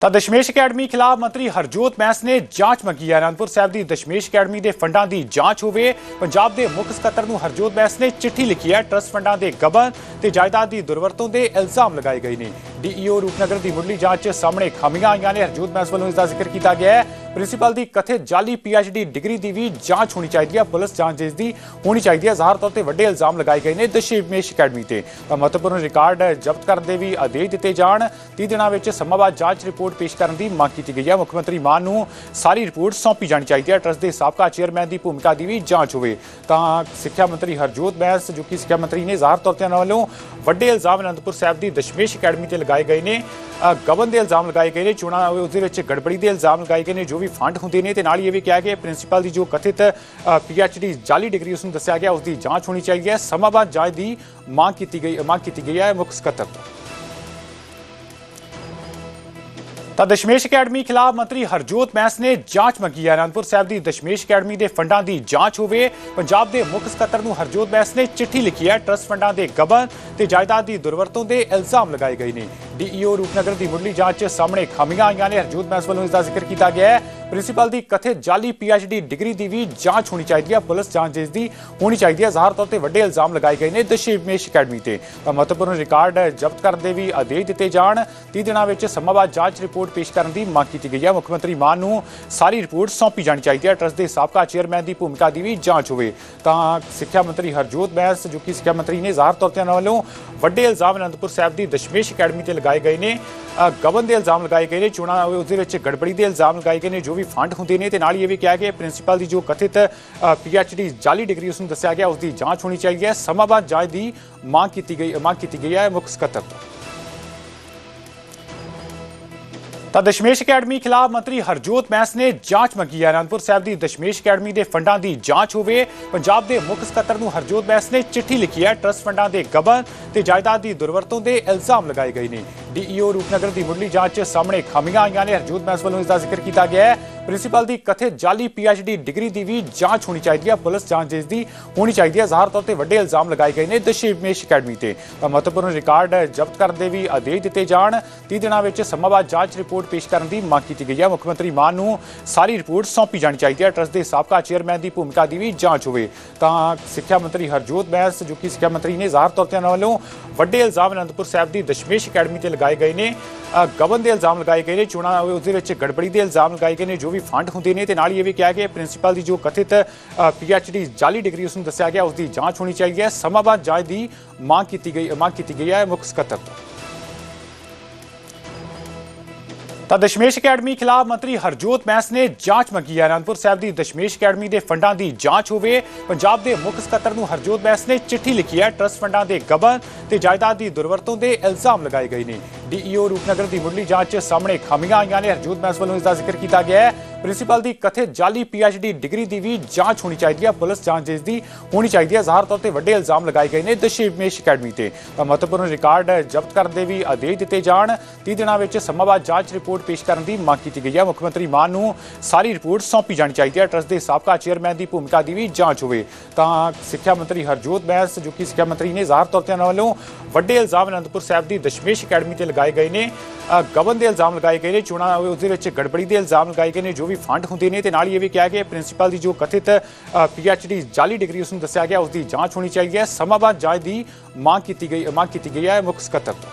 ਤਾਂ ਦਸ਼ਮੇਸ਼ ਅਕੈਡਮੀ ਖਿਲਾਫ ਮੰਤਰੀ ਹਰਜੋਤ ਮੈਸ ਨੇ ਜਾਂਚ ਮੰਗੀ ਹੈ। ਅਨੰਦਪੁਰ ਸਾਹਿਬ ਦੀ ਦਸ਼ਮੇਸ਼ ਅਕੈਡਮੀ ਦੇ ਫੰਡਾਂ ਦੀ ਜਾਂਚ ਹੋਵੇ, ਪੰਜਾਬ ਦੇ ਮੁੱਖ ਸਕੱਤਰ ਨੂੰ ਹਰਜੋਤ ਮੈਸ ਨੇ ਚਿੱਠੀ ਲਿਖੀ ਹੈ। ਟਰਸਟ ਫੰਡਾਂ ਦੇ ਗਬਨ ਤੇ ਜਾਇਦਾਦ ਦੀ ਦੁਰਵਰਤੋਂ ਦੇ ਇਲਜ਼ਾਮ ਲਗਾਏ ਗਏ ਨੇ। ਡੀਈਓ ਰੂਪਨਗਰ ਦੀ ਮੁੱਢਲੀ ਜਾਂਚ ਸਾਹਮਣੇ ਖਾਮੀਆਂ ਆਈਆਂ ਨੇ। ਹਰਜੋਤ ਮੈਸ ਵੱਲੋਂ ਇਸ ਦਾ ਜ਼ਿਕਰ ਕੀਤਾ ਗਿਆ ਹੈ। ਪ੍ਰਿੰਸੀਪਲ ਦੀ ਕਥਿਤ ਜਾਲੀ ਪੀਐਚਡੀ ਡਿਗਰੀ ਦੀ ਵੀ ਜਾਂਚ ਹੋਣੀ ਚਾਹੀਦੀ ਹੈ। ਪੁਲਿਸ ਜਾਂਚ ਇਸ ਦੀ ਹੋਣੀ ਚਾਹੀਦੀ ਹੈ। ਜ਼ਾਹਰ ਤੌਰ ਤੇ ਵੱਡੇ ਇਲਜ਼ਾਮ ਲਗਾਏ ਗਏ ਨੇ ਦਸ਼ਮੇਸ਼ ਅਕੈਡਮੀ ਤੇ। ਤਾਂ ਮਹੱਤਵਪੂਰਨ ਰਿਕਾਰਡ ਜ਼ਬਤ ਕਰਨ ਦੇ ਵੀ ਆਦੇਸ਼ ਦਿੱਤੇ ਜਾਣ। 30 ਦਿਨਾਂ ਵਿੱਚ ਸਮਾਂ ਜਾਂਚ ਰਿਪੋਰਟ ਪੇਸ਼ ਕਰਨ ਦੀ ਮੰਗ ਕੀਤੀ ਗਈ ਹੈ। ਮੁੱਖ ਮੰਤਰੀ ਮਾਨ ਨੂੰ ਸਾਰੀ ਰਿਪੋਰਟ ਸੌਂਪੀ ਜਾਣੀ ਚਾਹੀਦੀ ਹੈ। ਟਰਸਟ ਦੇ ਸਾਬਕਾ ਚੇਅਰਮੈਨ ਦੀ ਭੂਮਿਕਾ ਦੀ ਵੀ ਜਾਂਚ ਹੋਵੇ। ਤਾਂ ਸਿੱਖਿਆ ਮੰਤਰੀ ਹਰਜੋਤ ਬੈਂਸ ਜੋ ਕਿ ਸਿੱਖਿਆ ਮੰਤਰੀ ਨੇ ਜ਼ਾਹਰ ਤੌਰ ਤੇ ਉਹਨਾਂ ਵੱਲੋਂ ਵੱਡੇ ਇਲਜ਼ਾਮ ਅਨੰਦਪੁਰ ਸਾਹਿਬ ਦੀ ਦਸ਼ਮੇਸ਼ ਅਕੈਡਮੀ ਤੇ ਲਗਾਏ ਗਏ ਨੇ। ਅ, ਗਬਨ ਦੇ ਇਲਜ਼ਾਮ ਲਗਾਏ ਗਏ ਨੇ। ਚੋਣਾਂ ਉਸ ਦੇ ਵਿੱਚ ਗੜਬੜੀ ਦੇ ਇਲਜ਼ਾਮ ਲਗਾਏ ਗਏ ਨੇ ਜੋ ਵੀ ਫੰਡ ਹੁੰਦੇ ਨੇ ਤੇ ਨਾਲ ਇਹ ਵੀ ਕਿਹਾ ਗਿਆ ਪ੍ਰਿੰਸੀਪਲ ਦੀ ਜੋ ਕਥਿਤ ਪੀਐਚਡੀ ਜਾਲੀ ਡਿਗਰੀ ਉਸ ਨੂੰ ਦੱਸਿਆ ਗਿਆ ਉਸ ਦੀ ਜਾਂਚ ਹੋਣੀ ਚਾਹੀਦੀ ਹੈ। ਸਮਾਂ ਜਾਂਚ ਦੀ ਮੰਗ ਕੀਤੀ ਗਈ, ਮੰਗ ਕੀਤੀ ਗਈ ਹੈ ਮੁੱਖ ਸਕੱਤਰ ਤੋਂ। ਤਾਂ ਦਸ਼ਮੇਸ਼ ਅਕੈਡਮੀ ਖਿਲਾਫ ਮੰਤਰੀ ਹਰਜੋਤ ਮੈਸ ਨੇ ਜਾਂਚ ਮੰਗੀ ਹੈ। ਅਨੰਦਪੁਰ ਸਾਹਿਬ ਦੀ ਦਸ਼ਮੇਸ਼ ਅਕੈਡਮੀ ਦੇ ਫੰਡਾਂ ਦੀ ਜਾਂਚ ਹੋਵੇ, ਪੰਜਾਬ ਦੇ ਮੁੱਖ ਸਕੱਤਰ ਨੂੰ ਹਰਜੋਤ ਮੈਸ ਨੇ ਚਿੱਠੀ ਲਿਖੀ ਹੈ। ਟਰਸਟ ਫੰਡਾਂ ਦੇ ਗਬਨ ਤੇ ਜਾਇਦਾਦ ਦੀ ਦੁਰਵਰਤੋਂ ਦੇ ਇਲਜ਼ਾਮ ਲਗਾਏ ਗਏ ਨੇ। ਡੀਈਓ ਰੂਪਨਗਰ ਦੀ ਮੁੱਢਲੀ ਜਾਂਚ 'ਚ ਸਾਹਮਣੇ ਖਾਮੀਆਂ ਆਈਆਂ ਨੇ। ਹਰਜੋਤ ਮੈਸ ਵੱਲੋਂ ਇਸ ਦਾ ਜ਼ਿਕਰ ਕੀਤਾ ਗਿਆ ਹੈ। ਪ੍ਰਿੰਸੀਪਲ ਦੀ ਕਥਿਤ ਜਾਲੀ ਪੀਐਚਡੀ ਡਿਗਰੀ ਦੀ ਵੀ ਜਾਂਚ ਹੋਣੀ ਚਾਹੀਦੀ ਹੈ। ਪੁਲਿਸ ਜਾਂਚ ਇਸ ਦੀ ਹੋਣੀ ਚਾਹੀਦੀ ਹੈ। ਜ਼ਾਹਰ ਤੌਰ ਤੇ ਵੱਡੇ ਇਲਜ਼ਾਮ ਲਗਾਏ ਗਏ ਨੇ ਦਸ਼ਮੇਸ਼ ਅਕੈਡਮੀ ਤੇ। ਮਹੱਤਵਪੂਰਨ ਰਿਕਾਰਡ ਜ਼ਬਤ ਕਰਨ ਦੇ ਵੀ ਆਦੇਸ਼ ਦਿੱਤੇ ਜਾਣ। 30 ਦਿਨਾਂ ਵਿੱਚ ਸਮਾਂ ਬਾਅਦ ਜਾਂਚ ਰਿਪੋਰਟ ਪੇਸ਼ ਕਰਨ ਦੀ ਮੰਗ ਕੀਤੀ ਗਈ ਹੈ। ਮੁੱਖ ਮੰਤਰੀ ਮਾਨ ਨੂੰ ਸਾਰੀ ਰਿਪੋਰਟ ਸੌਂਪੀ ਜਾਣੀ ਚਾਹੀਦੀ ਹੈ। ਟਰਸਟ ਦੇ ਸਾਬਕਾ ਚੇਅਰਮੈਨ ਦੀ ਭੂਮਿਕਾ ਦੀ ਵੀ ਜਾਂਚ ਹੋਵੇ। ਤਾਂ ਸਿੱਖਿਆ ਮੰਤਰੀ ਹਰਜੋਤ ਬੈਂਸ, ਜੋ ਕਿ ਸਿੱਖਿਆ ਮੰਤਰੀ ਨੇ, ਜ਼ਾਹਰ ਤੌਰ ਤੇ ਉਹਨਾਂ ਵੱਲੋਂ ਵੱਡੇ ਇਲਜ਼ਾਮ ਅਨੰਦਪੁਰ ਸਾਹਿਬ ਦੀ ਦਸ਼ਮੇਸ਼ ਅਕੈਡਮੀ ਤੇ ਲਗਾਏ ਗਏ ਨੇ। ਅ, ਗਬਨ ਦੇ ਇਲਜ਼ਾਮ ਲਗਾਏ ਗਏ ਨੇ ਚੋਣਾਂ ਉਸ ਵਿੱਚ ਗੜਬੜੀ ਦੇ ਇਲਜ਼ਾਮ ਲਗਾਏ ਗਏ ਨੇ ਜੋ ਵੀ ਫੰਡ ਹੁੰਦੇ ਨੇ। ਤੇ ਨਾਲ ਹੀ ਇਹ ਵੀ ਕਿਹਾ ਗਿਆ ਪ੍ਰਿੰਸੀਪਲ ਦੀ ਜੋ ਕਥਿਤ ਪੀਐਚਡੀ ਜਾਲੀ ਡਿਗਰੀ ਉਸ ਨੂੰ ਦੱਸਿਆ ਗਿਆ ਉਸ ਦੀ ਜਾਂਚ ਹੋਣੀ ਚਾਹੀਦੀ ਹੈ। ਸਮਾਂ ਬਾਅਦ ਜਾਂਚ ਦੀ ਮੰਗ ਕੀਤੀ ਗਈ ਮੰਗ ਕੀਤੀ ਗਈ ਹੈ। ਮੁੱਖ ਸਕੱਤਰ ਤੋਂ। ਤਾਂ ਦਸ਼ਮੇਸ਼ ਅਕੈਡਮੀ ਖਿਲਾਫ ਮੰਤਰੀ ਹਰਜੋਤ ਮੈਸ ਨੇ ਜਾਂਚ ਮੰਗੀ ਹੈ। ਅਨੰਦਪੁਰ ਸਾਹਿਬ ਦੀ ਦਸ਼ਮੇਸ਼ ਅਕੈਡਮੀ ਦੇ ਫੰਡਾਂ ਦੀ ਜਾਂਚ ਹੋਵੇ, ਪੰਜਾਬ ਦੇ ਮੁੱਖ ਸਕੱਤਰ ਨੂੰ ਹਰਜੋਤ ਮੈਸ ਨੇ ਚਿੱਠੀ ਲਿਖੀ ਹੈ। ਟਰਸਟ ਫੰਡਾਂ ਦੇ ਗਬਨ ਤੇ ਜਾਇਦਾਦ ਦੀ ਦੁਰਵਰਤੋਂ ਦੇ ਇਲਜ਼ਾਮ ਲਗਾਏ ਗਏ ਨੇ। ਡੀਈਓ ਰੂਪਨਗਰ ਦੀ ਮੁੱਢਲੀ ਜਾਂਚ 'ਚ ਸਾਹਮਣੇ ਖਾਮੀਆਂ ਆਈਆਂ ਨੇ। ਹਰਜੋਤ ਮੈਸ ਵੱਲੋਂ ਇਸ ਦਾ ਜ਼ਿਕਰ ਕੀਤਾ ਗਿਆ ਹੈ। ਪ੍ਰਿੰਸੀਪਲ ਦੀ ਕਥਿਤ ਜਾਲੀ ਪੀਐਚਡੀ ਡਿਗਰੀ ਦੀ ਵੀ ਜਾਂਚ ਹੋਣੀ ਚਾਹੀਦੀ ਹੈ। ਪੁਲਿਸ ਜਾਂਚ ਇਸ ਦੀ ਹੋਣੀ ਚਾਹੀਦੀ ਹੈ। ਜ਼ਾਹਰ ਤੌਰ ਤੇ ਵੱਡੇ ਇਲਜ਼ਾਮ ਲਗਾਏ ਗਏ ਨੇ ਦਸ਼ਮੇਸ਼ ਅਕੈਡਮੀ ਤੇ। ਤਾਂ ਮਹੱਤਵਪੂਰਨ ਰਿਕਾਰਡ ਜ਼ਬਤ ਕਰਨ ਦੇ ਵੀ ਆਦੇਸ਼ ਦਿੱਤੇ ਜਾਣ। 30 ਦਿਨਾਂ ਵਿੱਚ ਸਮਾਂ ਬਾਅਦ ਜਾਂਚ ਰਿਪੋਰਟ ਪੇਸ਼ ਕਰਨ ਦੀ ਮੰਗ ਕੀਤੀ ਗਈ ਹੈ। ਮੁੱਖ ਮੰਤਰੀ ਮਾਨ ਨੂੰ ਸਾਰੀ ਰਿਪੋਰਟ ਸੌਂਪੀ ਜਾਣੀ ਚਾਹੀਦੀ ਹੈ। ਟਰਸਟ ਦੇ ਸਾਬਕਾ ਚੇਅਰਮੈਨ ਦੀ ਭੂਮਿਕਾ ਦੀ ਵੀ ਜਾਂਚ ਹੋਵੇ। ਤਾਂ ਸਿੱਖਿਆ ਮੰਤਰੀ ਹਰਜੋਤ ਬੈਂਸ ਜੋ ਕਿ ਸਿੱਖਿਆ ਮੰਤਰੀ ਨੇ ਜ਼ਾਹਰ ਤੌਰ ਤੇ ਉਹਨਾਂ ਵੱਲੋਂ ਵੱਡੇ ਇਲਜ਼ਾਮ ਅਨੰਦਪੁਰ ਸਾਹਿਬ ਦੀ ਦਸ਼ਮੇਸ਼ ਅਕੈਡਮੀ ਤੇ ਲਗਾਏ ਗਏ ਨੇ। ਅ, ਗਬਨ ਦੇ ਇਲਜ਼ਾਮ ਲਗਾਏ ਗਏ ਨੇ। ਚੋਣਾਂ ਉਸ ਦੇ ਵਿੱਚ ਗੜਬੜੀ ਦੇ ਇਲਜ਼ਾਮ ਲਗਾਏ ਗਏ ਨੇ ਜੋ ਵੀ ਫੰਡ ਹੁੰਦੇ ਨੇ ਤੇ ਨਾਲ ਇਹ ਵੀ ਕਿਹਾ ਗਿਆ ਪ੍ਰਿੰਸੀਪਲ ਦੀ ਜੋ ਕਥਿਤ ਪੀਐਚਡੀ ਜਾਲੀ ਡਿਗਰੀ ਉਸ ਨੂੰ ਦੱਸਿਆ ਗਿਆ ਉਸ ਦੀ ਜਾਂਚ ਹੋਣੀ ਚਾਹੀਦੀ ਹੈ। ਸਮਾਂ ਜਾਂਚ ਦੀ ਮੰਗ ਕੀਤੀ ਗਈ, ਮੰਗ ਕੀਤੀ ਗਈ ਹੈ ਮੁੱਖ ਸਕੱਤਰ ਤੋਂ। ਤਾਂ ਦਸ਼ਮੇਸ਼ ਅਕੈਡਮੀ ਖਿਲਾਫ ਮੰਤਰੀ ਹਰਜੋਤ ਮੈਸ ਨੇ ਜਾਂਚ ਮੰਗੀ ਹੈ। ਅਨੰਦਪੁਰ ਸਾਹਿਬ ਦੀ ਦਸ਼ਮੇਸ਼ ਅਕੈਡਮੀ ਦੇ ਫੰਡਾਂ ਦੀ ਜਾਂਚ ਹੋਵੇ, ਪੰਜਾਬ ਦੇ ਮੁੱਖ ਸਕੱਤਰ ਨੂੰ ਹਰਜੋਤ ਮੈਸ ਨੇ ਚਿੱਠੀ ਲਿਖੀ ਹੈ, ਟਰਸਟ ਫੰਡਾਂ ਦੇ ਗਬਨ ਤੇ ਜਾਇਦਾਦ ਦੀ ਦੁਰਵਰਤੋਂ ਦੇ ਇਲਜ਼ਾਮ ਲਗਾਏ ਗਏ ਨੇ। ਡੀਈਓ ਰੂਪਨਗਰ ਦੀ ਮੁੱਢਲੀ ਜਾਂਚ 'ਚ ਸਾਹਮਣੇ ਖਾਮੀਆਂ ਆਈਆਂ ਨੇ। ਹਰਜੋਤ ਮੈਸ ਵੱਲੋਂ ਇਸ ਦਾ ਜ਼ਿਕਰ ਕੀਤਾ ਗਿਆ ਹੈ। ਪ੍ਰਿੰਸੀਪਲ ਦੀ ਕਥਿਤ ਜਾਲੀ ਪੀਐਚਡੀ ਡਿਗਰੀ ਦੀ ਵੀ ਜਾਂਚ ਹੋਣੀ ਚਾਹੀਦੀ ਹੈ। ਪੁਲਿਸ ਜਾਂਚ ਇਸ ਦੀ ਹੋਣੀ ਚਾਹੀਦੀ ਹੈ। ਜ਼ਾਹਰ ਤੌਰ ਤੇ ਵੱਡੇ ਇਲਜ਼ਾਮ ਲਗਾਏ ਗਏ ਨੇ ਦਸ਼ਮੇਸ਼ ਅਕੈਡਮੀ ਤੇ। ਮਹੱਤਵਪੂਰਨ ਰਿਕਾਰਡ ਜ਼ਬਤ ਕਰਨ ਦੇ ਵੀ ਆਦੇਸ਼ ਦਿੱਤੇ ਜਾਣ। 30 ਦਿਨਾਂ ਵਿੱਚ ਸਮਾਂ ਬਾਅਦ ਜਾਂਚ ਰਿਪੋਰਟ ਪੇਸ਼ ਕਰਨ ਦੀ ਮੰਗ ਕੀਤੀ ਗਈ ਹੈ। ਮੁੱਖ ਮੰਤਰੀ ਮਾਨ ਨੂੰ ਸਾਰੀ ਰਿਪੋਰਟ ਸੌਂਪੀ ਜਾਣੀ ਚਾਹੀਦੀ ਹੈ। ਟਰਸਟ ਦੇ ਸਾਬਕਾ ਚੇਅਰਮੈਨ ਦੀ ਭੂਮਿਕਾ ਦੀ ਵੀ ਜਾਂਚ ਹੋਵੇ। ਤਾਂ ਸਿੱਖਿਆ ਮੰਤਰੀ ਹਰਜੋਤ ਬੈਂਸ ਜੋ ਕਿ ਸਿੱਖਿਆ ਮੰਤਰੀ ਨੇ, ਜ਼ਾਹਰ ਤੌਰ ਤੇ ਉਹਨਾਂ ਵੱਲੋਂ ਵੱਡੇ ਇਲਜ਼ਾਮ ਅਨੰਦਪੁਰ ਸਾਹਿਬ ਦੀ ਦਸ਼ਮੇਸ਼ ਅਕੈਡਮੀ ਤੇ ਲਗਾਏ ਲਗਾਏ ਗਏ ਨੇ। ਗਬਨ ਦੇ ਇਲਜ਼ਾਮ ਲਗਾਏ ਗਏ ਨੇ, ਚੋਣਾਂ ਉਸ ਦੇ ਵਿੱਚ ਗੜਬੜੀ ਦੇ ਇਲਜ਼ਾਮ ਲਗਾਏ ਗਏ ਨੇ, ਜੋ ਵੀ ਫੰਡ ਹੁੰਦੇ ਨੇ, ਤੇ ਨਾਲ ਹੀ ਇਹ ਵੀ ਕਿਹਾ ਗਿਆ ਪ੍ਰਿੰਸੀਪਲ ਦੀ ਜੋ ਕਥਿਤ ਪੀਐਚਡੀ ਜਾਲੀ ਡਿਗਰੀ ਉਸ ਨੂੰ ਦੱਸਿਆ ਗਿਆ ਉਸ ਦੀ ਜਾਂਚ ਹੋਣੀ ਚਾਹੀਦੀ ਹੈ। ਸਮਾਂ ਬਾਅਦ ਜਾਂਚ ਦੀ ਮੰਗ ਕੀਤੀ ਗਈ ਮੰਗ ਕੀਤੀ ਗਈ ਹੈ ਮੁੱਖ ਸਕੱਤਰ ਤੋਂ।